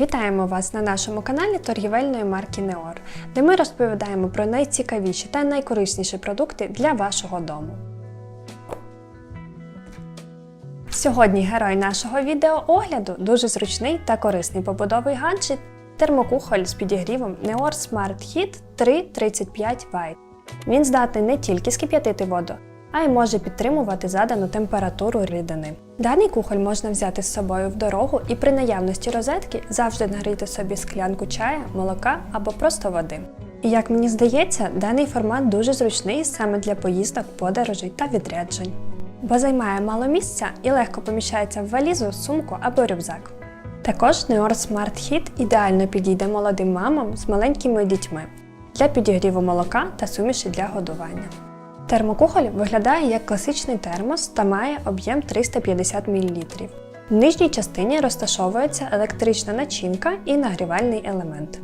Вітаємо вас на нашому каналі торгівельної марки Неор, де ми розповідаємо про найцікавіші та найкорисніші продукти для вашого дому. Сьогодні герой нашого відеоогляду дуже зручний та корисний побудовий гаджет термокухоль з підігрівом Neor Smart Heat 335 White. Він здатний не тільки скип'ятити воду, а й може підтримувати задану температуру рідини. Даний кухоль можна взяти з собою в дорогу і при наявності розетки завжди нагріти собі склянку чая, молока або просто води. І як мені здається, даний формат дуже зручний саме для поїздок, подорожей та відряджень, бо займає мало місця і легко поміщається в валізу, сумку або рюкзак. Також Neor Smart Heat ідеально підійде молодим мамам з маленькими дітьми для підігріву молока та суміші для годування. Термокухоль виглядає як класичний термос та має об'єм 350 мл. В нижній частині розташовується електрична начинка і нагрівальний елемент.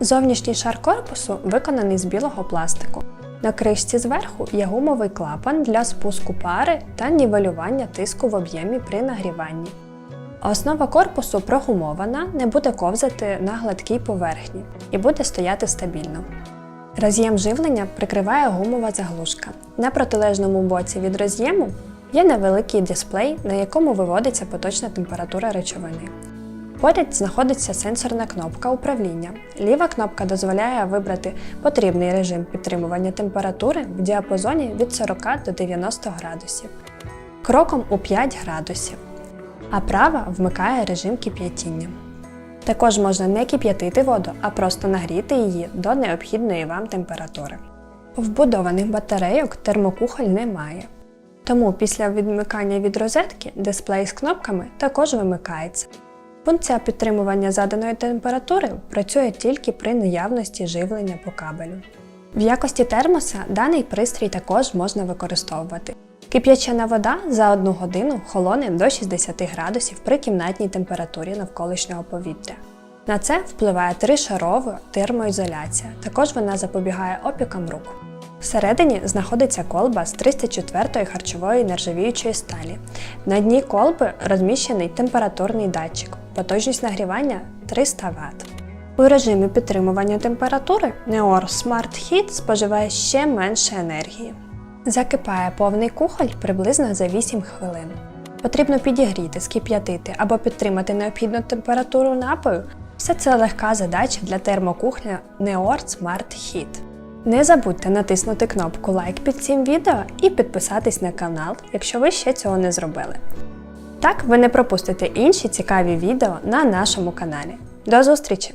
Зовнішній шар корпусу виконаний з білого пластику. На кришці зверху є гумовий клапан для спуску пари та нівелювання тиску в об'ємі при нагріванні. Основа корпусу прогумована, не буде ковзати на гладкій поверхні і буде стояти стабільно. Роз'єм живлення прикриває гумова заглушка. На протилежному боці від роз'єму є невеликий дисплей, на якому виводиться поточна температура речовини. Поряд знаходиться сенсорна кнопка управління. Ліва кнопка дозволяє вибрати потрібний режим підтримування температури в діапазоні від 40 до 90 градусів, кроком у 5 градусів, а права вмикає режим кип'ятіння. Також можна не кип'ятити воду, а просто нагріти її до необхідної вам температури. Вбудованих батарейок термокухоль не має. Тому після відмикання від розетки дисплей з кнопками також вимикається. Функція підтримування заданої температури працює тільки при наявності живлення по кабелю. В якості термоса даний пристрій також можна використовувати. Кип'ячена вода за одну годину холоне до 60 градусів при кімнатній температурі навколишнього повітря. На це впливає тришарова термоізоляція, також вона запобігає опікам рук. Всередині знаходиться колба з 304-ї харчової нержавіючої сталі. На дні колби розміщений температурний датчик, потужність нагрівання 300 Вт. У режимі підтримування температури Neor Smart Heat споживає ще менше енергії. Закипає повний кухоль приблизно за 8 хвилин. Потрібно підігріти, скип'ятити або підтримати необхідну температуру напою. Все це легка задача для термокухня Neor Smart Heat. Не забудьте натиснути кнопку лайк під цим відео і підписатись на канал, якщо ви ще цього не зробили. Так ви не пропустите інші цікаві відео на нашому каналі. До зустрічі!